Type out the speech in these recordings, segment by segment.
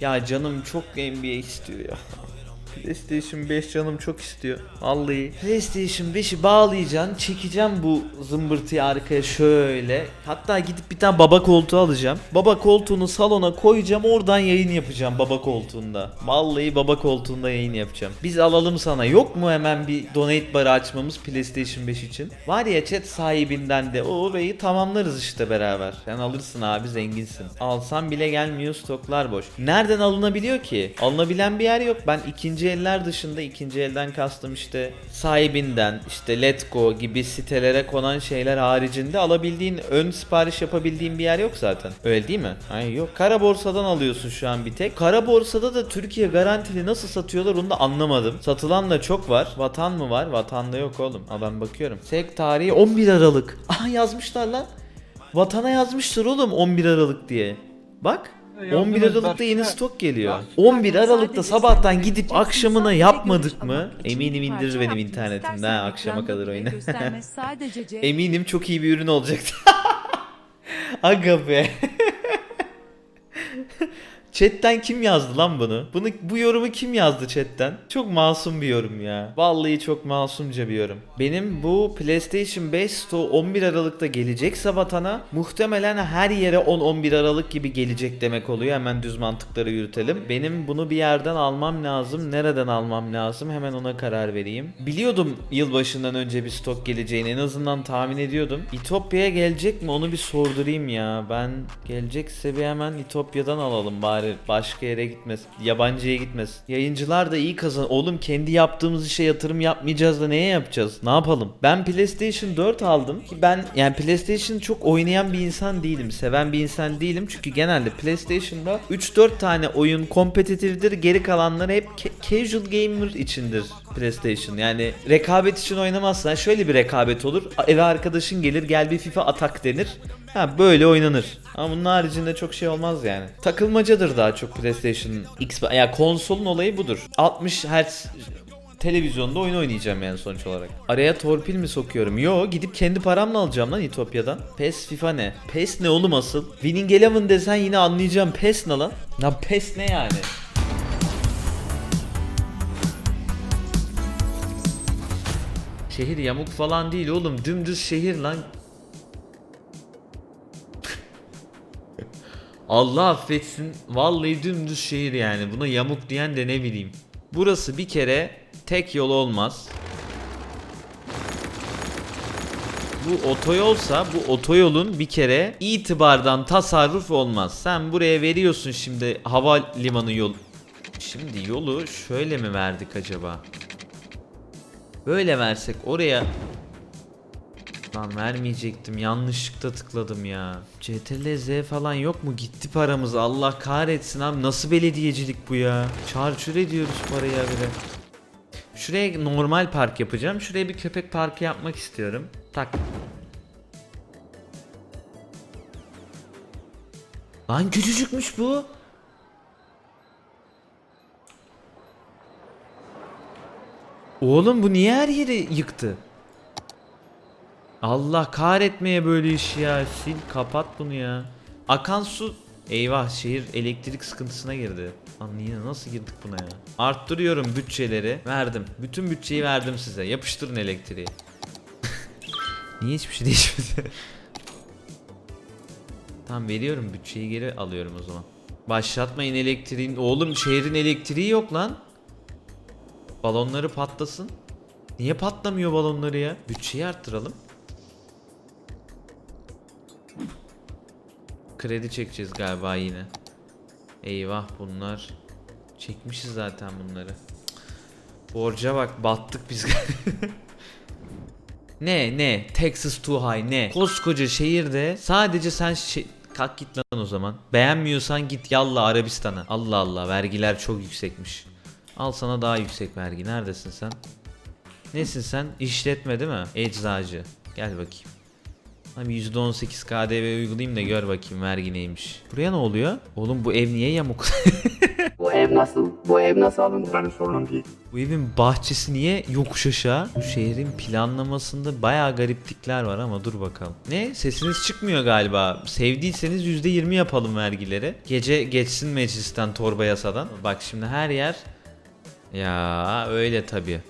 Ya canım çok NBA istiyor ya. PlayStation 5 canım çok istiyor. Vallahi. PlayStation 5'i bağlayacaksın, çekeceğim bu zımbırtıyı arkaya şöyle. Hatta gidip bir tane baba koltuğu alacağım. Baba koltuğunu salona koyacağım, oradan yayın yapacağım baba koltuğunda. Vallahi baba koltuğunda yayın yapacağım. Biz alalım sana. Yok mu hemen bir donate barı açmamız PlayStation 5 için? Var ya chat sahibinden de o orayı tamamlarız işte beraber. Sen alırsın abi zenginsin. Alsam bile gelmiyor stoklar boş. Nereden alınabiliyor ki? Alınabilen bir yer yok. Ben ikinci eller dışında ikinci elden kastım işte sahibinden işte Let Go gibi sitelere konan şeyler haricinde alabildiğin ön sipariş yapabildiğin bir yer yok zaten. Öyle değil mi? Hayır yok. Kara borsadan alıyorsun şu an bir tek. Kara borsada da Türkiye garantili nasıl satıyorlar onu da anlamadım. Satılan da çok var. Vatan mı var? Vatanda yok oğlum. Ha ben bakıyorum. Sek tarihi 11 Aralık. Aha yazmışlar lan. Vatana yazmışlar oğlum 11 Aralık diye. Bak. 11 Aralık'ta yeni stok geliyor. 11 Aralık'ta sabahtan gidip akşamına yapmadık mı? Eminim indirir benim internetimde ha akşama kadar oyunu. Eminim çok iyi bir ürün olacaktı. Aga be. Chat'ten kim yazdı lan bunu? Bunu bu yorumu kim yazdı chat'ten? Çok masum bir yorum ya. Vallahi çok masumca bir yorum. Benim bu PlayStation 5 Store 11 Aralık'ta gelecekse vatana muhtemelen her yere 10-11 Aralık gibi gelecek demek oluyor. Hemen düz mantıkları yürütelim. Benim bunu bir yerden almam lazım. Nereden almam lazım? Hemen ona karar vereyim. Biliyordum yılbaşından önce bir stok geleceğini. En azından tahmin ediyordum. İtopya'ya gelecek mi? Onu bir sordurayım ya. Ben gelecekse bir hemen İtopya'dan alalım bari. Başka yere gitmez. Yabancıya gitmez. Yayıncılar da iyi kazan. Oğlum kendi yaptığımız işe yatırım yapmayacağız da neye yapacağız? Ne yapalım? Ben PlayStation 4 aldım ki ben yani PlayStation çok oynayan bir insan değilim. Seven bir insan değilim. Çünkü genelde PlayStation'da 3-4 tane oyun kompetitiftir. Geri kalanları hep ca- casual gamer içindir PlayStation. Yani rekabet için oynamazsan şöyle bir rekabet olur. Eve arkadaşın gelir gel bir FIFA atak denir. Ha böyle oynanır. Ama bunun haricinde çok şey olmaz yani. Takılmacadır daha çok PlayStation X ya yani konsolun olayı budur. 60 Hz televizyonda oyun oynayacağım yani sonuç olarak. Araya torpil mi sokuyorum? Yo gidip kendi paramla alacağım lan İtopya'dan. PES FIFA ne? PES ne oğlum asıl? Winning Eleven desen yine anlayacağım. PES ne lan? Lan PES ne yani? Şehir yamuk falan değil oğlum. Dümdüz şehir lan. Allah affetsin. Vallahi dümdüz şehir yani. Buna yamuk diyen de ne bileyim. Burası bir kere tek yol olmaz. Bu otoyolsa bu otoyolun bir kere itibardan tasarruf olmaz. Sen buraya veriyorsun şimdi havalimanı yol. Şimdi yolu şöyle mi verdik acaba? Böyle versek oraya Lan vermeyecektim yanlışlıkla tıkladım ya. CTRL Z falan yok mu? Gitti paramız Allah kahretsin abi nasıl belediyecilik bu ya? Çarçur ediyoruz parayı bile. Şuraya normal park yapacağım. Şuraya bir köpek parkı yapmak istiyorum. Tak. Lan küçücükmüş bu. Oğlum bu niye her yeri yıktı? Allah kahretmeye böyle iş ya. Sil kapat bunu ya. Akan su. Eyvah şehir elektrik sıkıntısına girdi. Lan yine nasıl girdik buna ya? Arttırıyorum bütçeleri. Verdim. Bütün bütçeyi verdim size. Yapıştırın elektriği. Niye hiçbir şey değişmedi? tamam veriyorum bütçeyi geri alıyorum o zaman. Başlatmayın elektriğin. Oğlum şehrin elektriği yok lan. Balonları patlasın. Niye patlamıyor balonları ya? Bütçeyi arttıralım. Kredi çekeceğiz galiba yine. Eyvah bunlar. Çekmişiz zaten bunları. Borca bak battık biz. ne ne Texas too high ne? Koskoca şehirde sadece sen şey... Kalk git lan o zaman. Beğenmiyorsan git yalla Arabistan'a. Allah Allah vergiler çok yüksekmiş. Al sana daha yüksek vergi. Neredesin sen? Nesin sen? İşletme değil mi? Eczacı. Gel bakayım. Abi %18 KDV uygulayayım da gör bakayım vergi neymiş. Buraya ne oluyor? Oğlum bu ev niye yamuk? ev nasıl? Bu ev nasıl alındı? Benim sorunum değil. Bu evin bahçesi niye yokuş aşağı? Bu şehrin planlamasında bayağı gariplikler var ama dur bakalım. Ne? Sesiniz çıkmıyor galiba. Sevdiyseniz %20 yapalım vergileri. Gece geçsin meclisten torba yasadan. Bak şimdi her yer... Ya öyle tabii.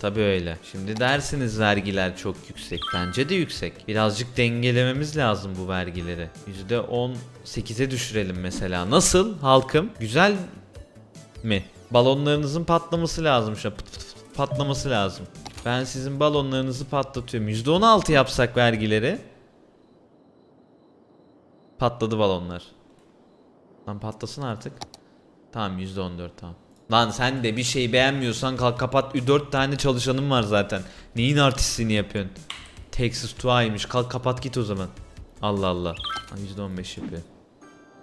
Tabii öyle. Şimdi dersiniz vergiler çok yüksek. Bence de yüksek. Birazcık dengelememiz lazım bu vergileri. %18'e düşürelim mesela. Nasıl halkım? Güzel mi? Balonlarınızın patlaması lazım şu an. Pıt pıt pıt patlaması lazım. Ben sizin balonlarınızı patlatıyorum. %16 yapsak vergileri. Patladı balonlar. Lan patlasın artık. Tamam %14 tamam. Lan sen de bir şey beğenmiyorsan kalk kapat. 4 tane çalışanım var zaten. Neyin artistliğini yapıyorsun? Texas Tua'ymış. Kalk kapat git o zaman. Allah Allah. Lan %15 yapıyor.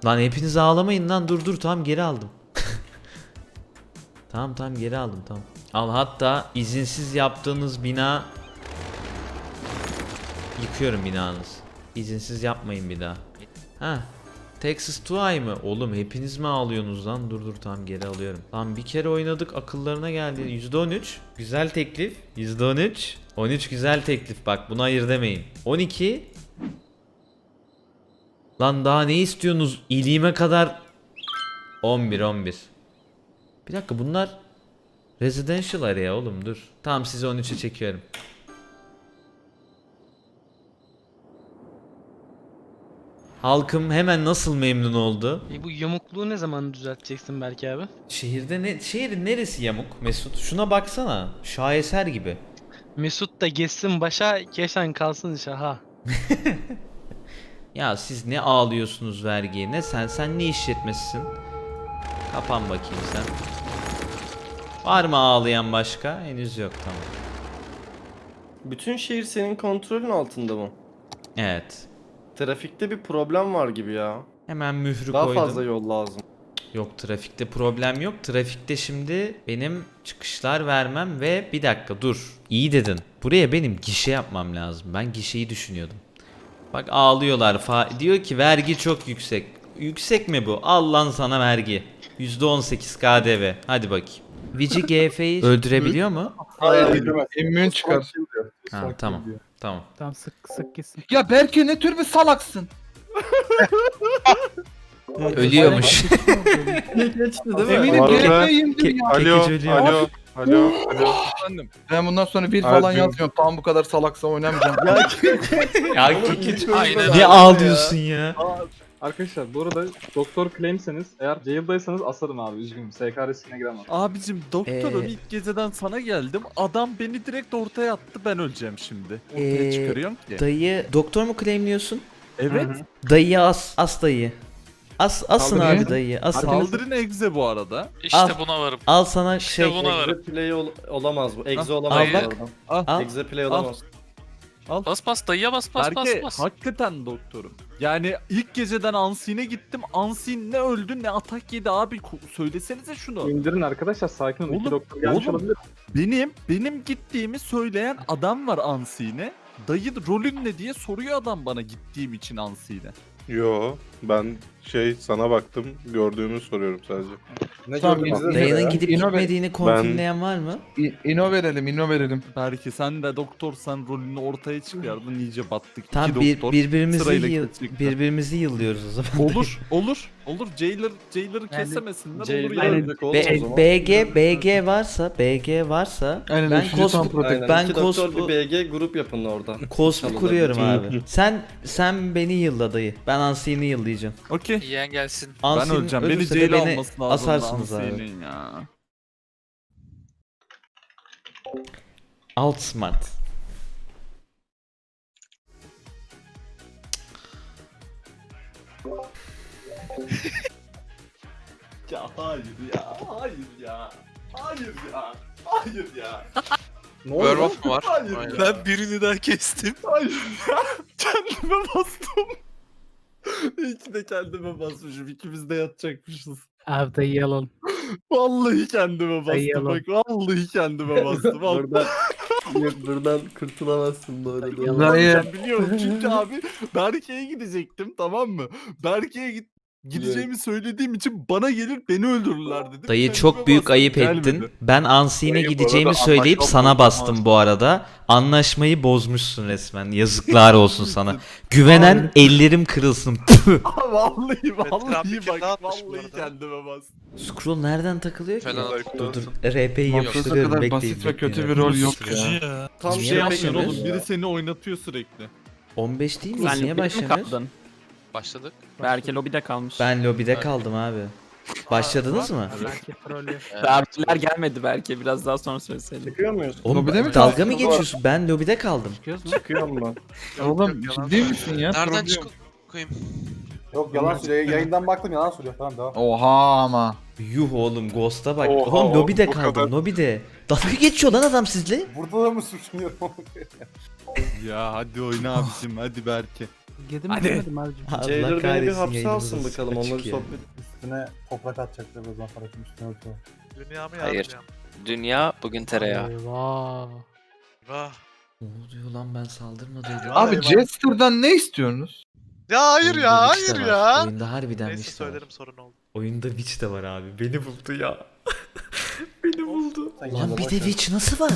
Lan hepiniz ağlamayın lan. Dur dur tamam geri aldım. Tamam tamam geri aldım tamam. Al hatta izinsiz yaptığınız bina yıkıyorum binanız. İzinsiz yapmayın bir daha. Ha. Texas 2 mı? Oğlum hepiniz mi ağlıyorsunuz lan? Dur dur tamam geri alıyorum. Tamam bir kere oynadık akıllarına geldi. %13. Güzel teklif. %13. 13 güzel teklif bak buna hayır demeyin. 12. Lan daha ne istiyorsunuz? İliğime kadar 11 11. Bir dakika bunlar residential area oğlum dur. Tamam sizi 13'e çekiyorum. Halkım hemen nasıl memnun oldu? E bu yamukluğu ne zaman düzelteceksin belki abi? Şehirde ne şehrin neresi yamuk Mesut? Şuna baksana. Şaheser gibi. Mesut da geçsin başa, geçen kalsın şaha. Ya siz ne ağlıyorsunuz vergiye ne sen sen ne işletmesisin? Kapan bakayım sen. Var mı ağlayan başka? Henüz yok tamam. Bütün şehir senin kontrolün altında mı? Evet. Trafikte bir problem var gibi ya. Hemen mührü Daha koydum. fazla yol lazım. Yok trafikte problem yok. Trafikte şimdi benim çıkışlar vermem ve bir dakika dur. İyi dedin. Buraya benim gişe yapmam lazım. Ben gişeyi düşünüyordum. Bak ağlıyorlar. Fa- diyor ki vergi çok yüksek. Yüksek mi bu? Al lan sana vergi. %18 KDV. Hadi bakayım. Vici GF'yi öldürebiliyor mu? Hayır, immün çıkar. Ha, tamam. Tamam. Tamam sık sık gitsin. Ya Berke ne tür bir salaksın? Ölüyormuş. Geçti değil mi? Eminim Vallahi- gerekmeyi indim ya. Alo. Alo, alo, alo, alo. Efendim, Ben bundan sonra bir falan dün- yazmıyorum. Tam bu kadar salaksa oynamayacağım. ya Hiç ne ne ağlıyorsun ya? Arkadaşlar bu arada doktor claimseniz eğer jail'daysanız asarım abi üzgünüm. SK riskine giremem. Abicim doktorum Ee, ilk geceden sana geldim. Adam beni direkt ortaya attı ben öleceğim şimdi. Ortaya Ee, çıkarıyorum ki. Dayı doktor mu claimliyorsun? Evet. Dayıyı as. As dayıyı. As, asın Kaldırın. abi dayıyı. Asın. Saldırın egze bu arada. İşte Al. buna varım. Al sana İşte şey. buna varım. Exe play ol- olamaz bu. Exe Ah, olamaz al bu arada. Al. Exe play olamaz. Bas bas dayıya bas bas bas Berke bas. hakikaten doktorum. Yani ilk geceden Ansin'e gittim. Ansin ne öldü ne atak yedi abi. Ko- Söylesenize şunu. İndirin arkadaşlar sakin olun. Oğlum, İki doktor gelmiş oğlum. olabilir. Benim benim gittiğimi söyleyen adam var Ansin'e. Dayı rolün ne diye soruyor adam bana gittiğim için Ansin'e. Yo, ben şey sana baktım, gördüğümü soruyorum sadece. Ne Tamam, gördünüz? gidip İno- gitmediğini konfirmleyen var mı? İ- İno verelim, ino verelim. Belki sen de doktorsan rolünü ortaya çıkardın iyice battık. Tam İki bir, doktor birbirimizi sırayla yıl, kesecekler. birbirimizi yıllıyoruz o zaman. Olur, olur, olur. Jailer, Jailer'ı kesemesinler olur yani. ölecek oğlum B- o zaman. BG BG varsa BG varsa Aynen, ben üçüncü tam protect. Aynen. ben İki doktor bir BG grup yapın orada. kospu Çalın kuruyorum abi. Sen sen beni yılla dayı. Ben Ansi'ni yıllayacağım. Okey. Yiyen gelsin. Ben Ansin öleceğim. Beni ölürse de jail'e beni alması lazım. asarsınız abi. Ansi'nin ya. Alt smart. Ya hayır ya, hayır ya. Hayır ya. Hayır ya. Ne oldu? Werewolf mu var? Hayır. Aynen. Ben birini daha kestim. Hayır ya. Kendime bastım. İyi ki de kendime basmışım. İkimiz de yatacakmışız. Abi dayı. Vallahi kendime bastım. yalan. Bak vallahi kendime bastım. Vallahi. buradan Yok, buradan kurtulamazsın bu arada. Yalan. Ben biliyorum çünkü abi Berke'ye gidecektim tamam mı? Berke'ye git Gideceğimi söylediğim için bana gelir beni öldürürler dedim. Dayı Kendime çok büyük bastım, ayıp gelmedi. ettin. Ben Ansi'ne Dayı bu gideceğimi arada söyleyip anlaşma sana bastım bu arada. Anlaşmayı bozmuşsun resmen. Yazıklar olsun sana. Güvenen ellerim kırılsın. Püh. Vallahi vallahi grafik bak atmış bu vallahi arada. kendime bastım. Scroll nereden takılıyor ki? Falan. Dur dur. RP'yi yapıştırıyorum. kadar Bekleyin. basit ve kötü bir rol yok ya. Tam Niye şey yapmıyorum. oğlum biri seni oynatıyor sürekli. 15 değil Niye mi başlamıyoruz? kaldın? Başladık. Belki lobide kalmış. Ben lobide kaldım abi. Başladınız mı? Verdiler gelmedi belki biraz daha sonra söyleseydin. Çıkıyor muyuz? Oğlum Lobide mi dalga mı geçiyorsun? Ben lobide kaldım. Çıkıyorum ben. Oğlum ciddi misin ya? Nereden Problem. çıkıp koyayım? Yok yalan söylüyor. Yayından baktım yalan söylüyor. Tamam devam. Oha ama. Yuh oğlum Ghost'a bak. Oha, oğlum lobide bu kaldım kadar. lobide. Dalga geçiyor lan adam sizle. Burada da mı suçluyorum? Ya hadi oyna abicim hadi Berke. Girdim Hadi. demedim abicim. Allah beni bir kahretsin, hapse yayınımız alsın bakalım. Onları ya. sohbet. Üstüne toprak atacaklar o zaman parasının üstüne örtüyor. Dünyamı Hayır. yardım Dünya bugün tereyağı. Vah. Ne oluyor lan ben saldırmadıydım. Abi Jester'dan ne istiyorsunuz? Ya hayır Oyunda ya Witch de hayır var. ya. Oyunda harbiden Neyse Witch de var. söylerim sorun oldu. Oyunda Witch de var abi. Beni buldu ya. Beni buldu. Sen Lan bir de ver. Witch nasıl var?